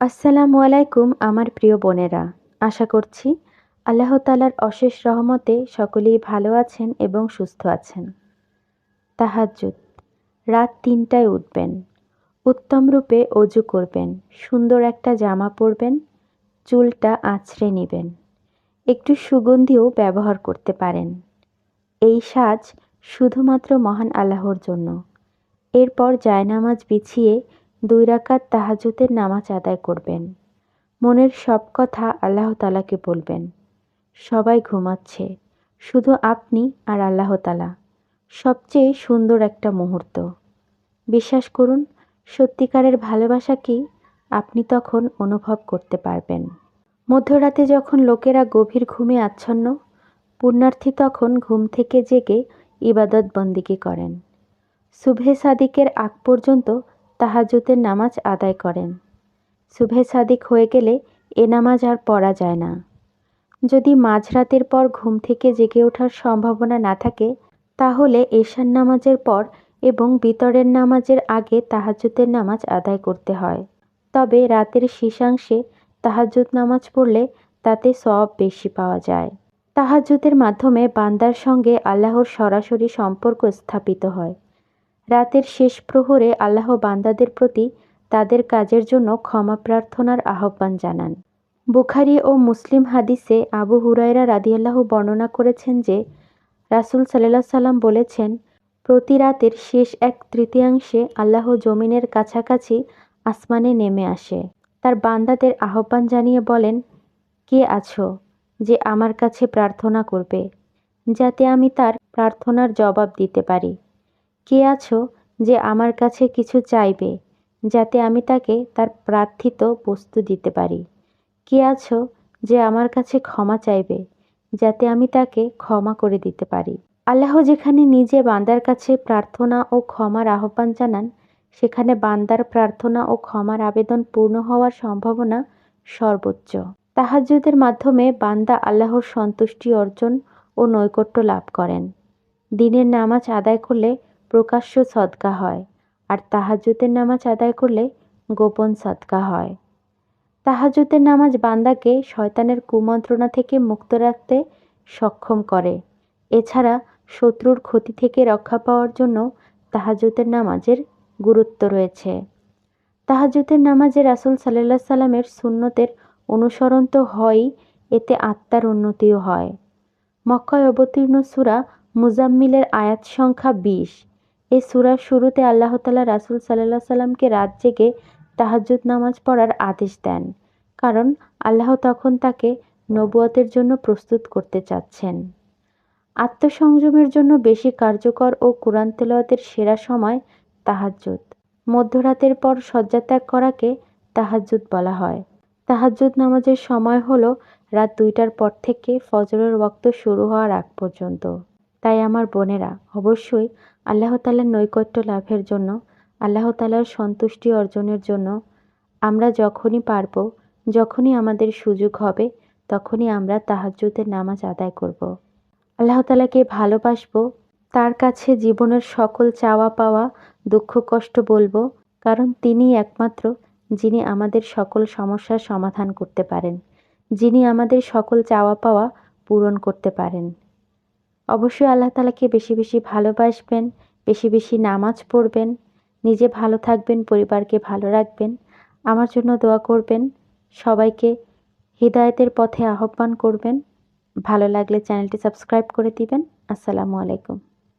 আসসালামু আলাইকুম, আমার প্রিয় বোনেরা। আশা করছি আল্লাহ তালার অশেষ রহমতে সকলেই ভালো আছেন এবং সুস্থ আছেন। তাহাজ্জুদ। রাত তিনটায় উঠবেন। উত্তম রূপে অজু করবেন। সুন্দর একটা জামা পরবেন। চুলটা আছড়ে নেবেন। একটু সুগন্ধিও ব্যবহার করতে পারেন। এই সাজ শুধুমাত্র মহান আল্লাহর জন্য। এরপর জায়নামাজ বিছিয়ে দুই রাকাত তাহাজুতের নামাজ আদায় করবেন। মনের সব কথা আল্লাহ তালাকে বলবেন। সবাই ঘুমাচ্ছে। শুধু আপনি আর আল্লাহ তালা সবচেয়ে সুন্দর একটা মুহূর্ত। বিশ্বাস করুন, সত্যিকারের ভালোবাসা কি আপনি তখন অনুভব করতে পারবেন। মধ্যরাতে যখন লোকেরা গভীর ঘুমে আচ্ছন্ন, পুণ্যার্থী তখন ঘুম থেকে জেগে ইবাদত বন্দিগি করেন। সুভে সাদিকের আগ পর্যন্ত তাহাজুতের নামাজ আদায় করেন। সুভে সাদিক হয়ে গেলে এ নামাজ আর পড়া যায় না। যদি মাঝরাতের পর ঘুম থেকে জেগে ওঠার সম্ভাবনা না থাকে, তাহলে এশান নামাজের পর এবং বিতরের নামাজের আগে তাহাজুতের নামাজ আদায় করতে হয়। তবে রাতের শীর্ষাংশে তাহাজুদ নামাজ পড়লে তাতে সব বেশি পাওয়া যায়। তাহাজুদের মাধ্যমে বান্দার সঙ্গে আল্লাহর সরাসরি সম্পর্ক স্থাপিত হয়। রাতের শেষ প্রহরে আল্লাহ বান্দাদের প্রতি তাদের কাজের জন্য ক্ষমা প্রার্থনার আহ্বান জানান। বুখারি ও মুসলিম হাদিসে আবু হুরাইরা রাদিয়াল্লাহ বর্ণনা করেছেন যে, রাসুল সাল্লাহ সাল্লাম বলেছেন, প্রতি রাতের শেষ এক তৃতীয়াংশে আল্লাহ জমিনের কাছাকাছি আসমানে নেমে আসে। তার বান্দাদের আহ্বান জানিয়ে বলেন, কে আছো যে আমার কাছে প্রার্থনা করবে, যাতে আমি তার প্রার্থনার জবাব দিতে পারি? কে আছো যে আমার কাছে কিছু চাইবে, যাতে আমি তাকে তার প্রার্থিত বস্তু দিতে পারি? কে আছো যে আমার কাছে ক্ষমা চাইবে, যাতে আমি তাকে ক্ষমা করে দিতে পারি? আল্লাহ যেখানে নিজে বান্দার কাছে প্রার্থনা ও ক্ষমার আহ্বান জানান, সেখানে বান্দার প্রার্থনা ও ক্ষমার আবেদন পূর্ণ হওয়ার সম্ভাবনা সর্বোচ্চ। তাহাজুদের মাধ্যমে বান্দা আল্লাহর সন্তুষ্টি অর্জন ও নৈকট্য লাভ করেন। দিনের নামাজ আদায় করলে প্রকাশ্য সদকা হয়, আর তাহাজুদের নামাজ আদায় করলে গোপন সদকা হয়। তাহাজুদের নামাজ বান্দাকে শয়তানের কুমন্ত্রণা থেকে মুক্ত রাখতে সক্ষম করে। এছাড়া শত্রুর ক্ষতি থেকে রক্ষা পাওয়ার জন্য তাহাজুদের নামাজের গুরুত্ব রয়েছে। তাহাজুদের নামাজে রাসুল সাল্লাহ সাল্লামের সুন্নতের অনুসরণ তো হয়ই, এতে আত্মার উন্নতিও হয়। মক্কায় অবতীর্ণ সুরা মুজাম্মিলের আয়াত সংখ্যা বিশ। এই সুরার শুরুতে আল্লাহ তালা রাসুল সাল্লাহ সাল্লামকে রাত জেগে তাহাজুদ নামাজ পড়ার আদেশ দেন। কারণ আল্লাহ তখন তাকে নবুয়তের জন্য প্রস্তুত করতে চাচ্ছেন। আত্মসংযমের জন্য বেশি কার্যকর ও কোরআন তেলাওয়াতের সেরা সময় তাহাজ্জুদ। মধ্যরাতের পর শয্যাত্যাগ করাকে তাহাজ্জুদ বলা হয়। তাহাজ্জুদ নামাজের সময় হলো রাত দুইটার পর থেকে ফজরের ওক্ত শুরু হওয়ার আগ পর্যন্ত। তাই আমার বোনেরা, অবশ্যই আল্লাহ তালার নৈকট্য লাভের জন্য, আল্লাহ তালার সন্তুষ্টি অর্জনের জন্য আমরা যখনই পারব, যখনই আমাদের সুযোগ হবে, তখনই আমরা তাহাজ্জুদের নামাজ আদায় করব। আল্লাহ তালাকে ভালোবাসবো, তার কাছে জীবনের সকল চাওয়া পাওয়া, দুঃখ কষ্ট বলব, কারণ তিনি একমাত্র যিনি আমাদের সকল সমস্যার সমাধান করতে পারেন, যিনি আমাদের সকল চাওয়া পাওয়া পূরণ করতে পারেন অবশ্যই আল্লাহ তালাকে বেশি বেশি ভালোবাসবেন, বেশি বেশি নামাজ পড়বেন, নিজে ভালো থাকবেন, পরিবারকে ভালো রাখবেন। আমার জন্য দোয়া করবেন, সবাইকে হৃদায়তের পথে আহ্বান করবেন। ভালো লাগলে চ্যানেলটি সাবস্ক্রাইব করে দিবেন। আসসালামু আলাইকুম।